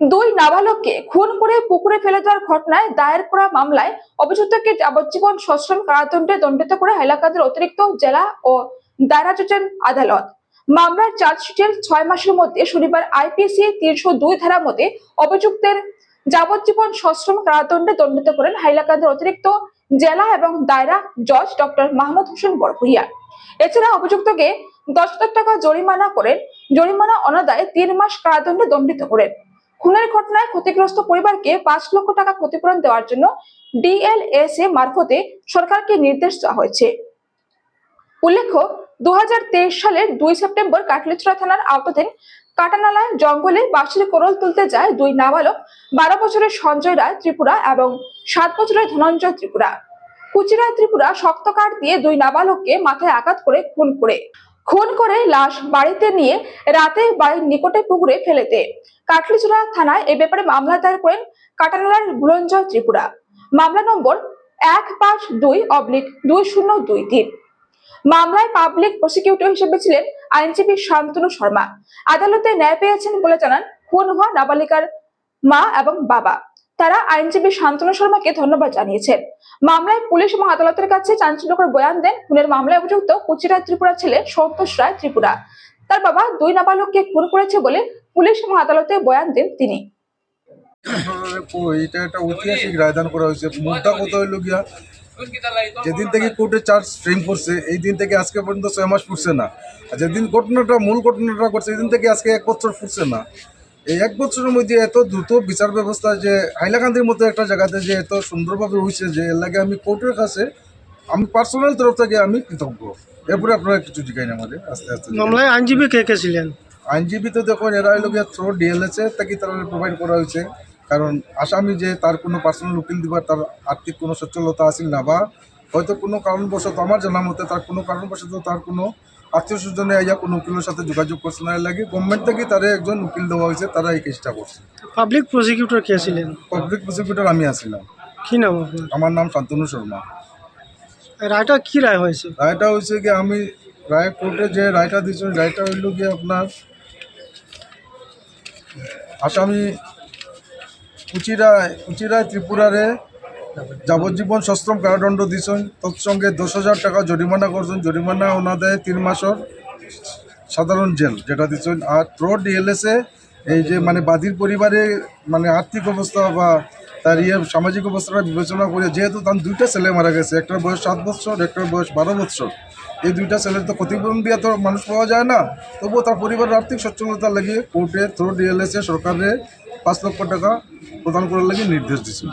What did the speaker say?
দুই নাবালককে খুন করে পুকুরে ফেলে দেওয়ার ঘটনায় দায়ের করা মামলায় অভিযুক্তকে যাবজ্জীবন সশ্রম কারাদণ্ডে দণ্ডিত করে হাইলাকান্দির অতিরিক্ত জেলা ও দায়রা জজের আদালত। মামলার চার্জশিটের ছয় মাসের মধ্যে শনিবার আইপিসি তিনশো দুই ধারা মতে অভিযুক্তের যাবজ্জীবন সশ্রম কারাদণ্ডে দণ্ডিত করেন হাইলাকান্দির অতিরিক্ত জেলা এবং দায়রা জজ ডক্টর মাহমুদ হোসেন বরভুইয়া এছাড়া অভিযুক্তকে দশ হাজার টাকা জরিমানা করেন। জরিমানা অনাদায়ে তিন মাস কারাদণ্ডে দণ্ডিত করেন। খুনের ঘটনায় ক্ষতিগ্রস্ত পরিবারকে পাঁচ লক্ষ টাকা ক্ষতিপূরণ দেওয়ার জন্য ডিএলএসএ মারফতে সরকারকে নির্দেশ দেওয়া হয়েছে। উল্লেখ্য দু সালের দুই সেপ্টেম্বর কাটলিচড়া থানার আওতাধীন কাটানালায় জঙ্গলে বাঁশের কোরল তুলতে যায় দুই নাবালক, বারো বছরের সঞ্জয় রায় ত্রিপুরা এবং সাত বছরের ধনঞ্জয় ত্রিপুরা। কুচিরায় ত্রিপুরা শক্ত কাঠ দিয়ে দুই নাবালককে মাথায় আঘাত করে খুন করে। খুন করে লাশ বাড়িতে নিয়ে রাতে বাড়ির নিকটে পুকুরে ফেলেতে দেয়। কাটলিচুরা থানায় এ ব্যাপারে মামলা দায়ের করেন কাটানালার ভুলঞ্জয় ত্রিপুরা। মামলা নম্বর এক পাঁচ দুই অবলিক দুই শূন্য দুই তিন। মামলায় পাবলিক প্রসিকিউটর হিসেবে ছিলেন আইনজীবী শান্তনু শর্মা। আদালতে ন্যায় পেয়েছেন বলে জানান খুন হওয়া নাবালিকার মা এবং বাবা। তারা আইনজীবী শান্তনু শর্মাকে ধন্যবাদ জানিয়েছেন মামলায় পুলিশ এবং আদালতের কাছে চাঞ্চল্যকর বয়ান দেন খুনের মামলায় অভিযুক্ত কুচিরা ত্রিপুরা ছেলে সন্তোষ রায় ত্রিপুরা। তার বাবা দুই নাবালককে খুন করেছে বলে পুলিশ এবং আদালতে বয়ান দেন তিনি। এটা একটা ঐতিহাসিক রায়দান করা হয়েছে। মুদ্রা হইল গিয়া? যেদিন থেকে কোর্টে চার্জ ফ্রেম করছে এই দিন থেকে আজকে পর্যন্ত ছয় মাস ফুটছে না। যেদিন ঘটনাটা, মূল ঘটনাটা করছে এই দিন থেকে আজকে এক বছর ফুটছে না। এই এক বছরের মধ্যে এত দ্রুত বিচার ব্যবস্থা যে হাইলাকান্দির মতো একটা জায়গাতে যে এত সুন্দরভাবে হয়েছে যে এর লাগে আমি কোর্টের কাছে আমি পার্সোনাল তরফ থেকে আমি কৃতজ্ঞ। এরপরে আপনারা কিছু জিজ্ঞাসা আমাদের আস্তে আস্তে মামলায় আইনজীবী কে কে ছিলেন? আইনজীবী তো দেখুন এরা হলো গিয়ে থ্রো ডিএলএসে তাকে তারা প্রোভাইড করা হয়েছে। কারণ আসামি যে তার কোনো পার্সোনাল উকিল দিবার তার আর্থিক কোনো সচ্ছলতা আসিল না বা হয়তো কোনো কারণবশত আমার জানা মতে তার কোনো কারণবশত তার কোনো আত্মীয় স্বজনে আইয়া কোনো উকিলের সাথে যোগাযোগ করছে না লাগে গভর্নমেন্ট থেকে তারা একজন উকিল দেওয়া হয়েছে তারা এই কেসটা করছে। পাবলিক প্রসিকিউটর কে ছিলেন? পাবলিক প্রসিকিউটর আমি আসছিলাম কি নাম আপনার? আমার নাম শান্তনু শর্মা। রায়টা কি রায় হয়েছে? রায়টা হয়েছে কি আমি রায় কোর্টে যে রায়টা দিয়েছেন রায়টা হইল কি আপনার আসামি কুচিরায় কুচিরায় ত্রিপুরারে যাবজ্জীবন সশ্রম কারাদণ্ড দিয়েছেন তৎসঙ্গে দশ হাজার টাকা জরিমানা করছেন। জরিমানা ওনাদের তিন মাসের সাধারণ জেল যেটা দিচ্ছেন আর প্রো ডিএলএসে এই যে মানে বাদির পরিবারে মানে আর্থিক অবস্থা বা তার ইয়ে সামাজিক অবস্থাটা বিবেচনা করে যেহেতু তার দুইটা ছেলে মারা গেছে, একটার বয়স সাত বছর, একটার বয়স বারো বছর। এই দুইটা ছেলের তো ক্ষতিপূরণ দিয়ে তো মানুষ পাওয়া যায় না। তবুও তার পরিবারের আর্থিক সচ্ছলতা লাগিয়ে কোর্টে থ্রো ডিএলএসে সরকারের পাঁচ লক্ষ টাকা প্রদান করার লাগে নির্দেশ দিয়েছে।